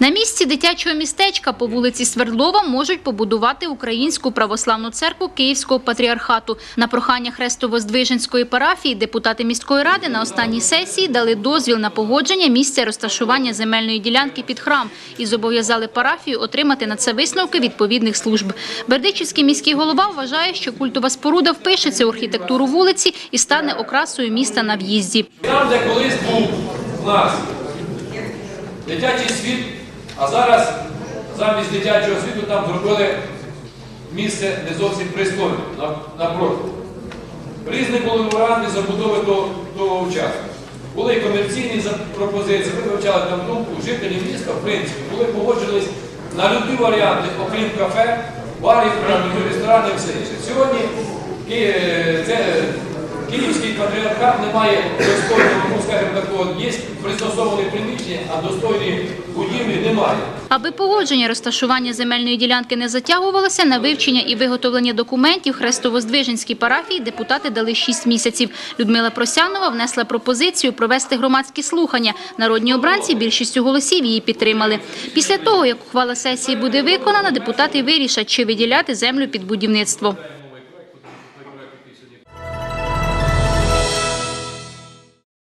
На місці дитячого містечка по вулиці Свердлова можуть побудувати Українську православну церкву Київського патріархату. На прохання Хрестово-Здвиженської парафії депутати міської ради на останній сесії дали дозвіл на погодження місця розташування земельної ділянки під храм і зобов'язали парафію отримати на це висновки відповідних служб. Бердичівський міський голова вважає, що культова споруда впишеться у архітектуру вулиці і стане окрасою міста на в'їзді. Там, де колись був клас, дитячий світ, а зараз замість дитячого світу там зробили місце не зовсім пристойне, на- напроти. Різні були варіанти забудови того, участку. Були і комерційні пропозиції, ми вивчали там думку жителів міста, в принципі, були погоджувались на любі варіанти, окрім кафе, барів, ресторанів і все інше. Сьогодні е, Київський патріархат не має достойного, ну скажімо такого, є пристосовані а достойні будівлі немає. Аби погодження розташування земельної ділянки не затягувалося, на вивчення і виготовлення документів Хрестово-Здвиженській парафії депутати дали 6 місяців. Людмила Просянова внесла пропозицію провести громадські слухання. Народні обранці більшістю голосів її підтримали. Після того, як ухвала сесії буде виконана, депутати вирішать, чи виділяти землю під будівництво.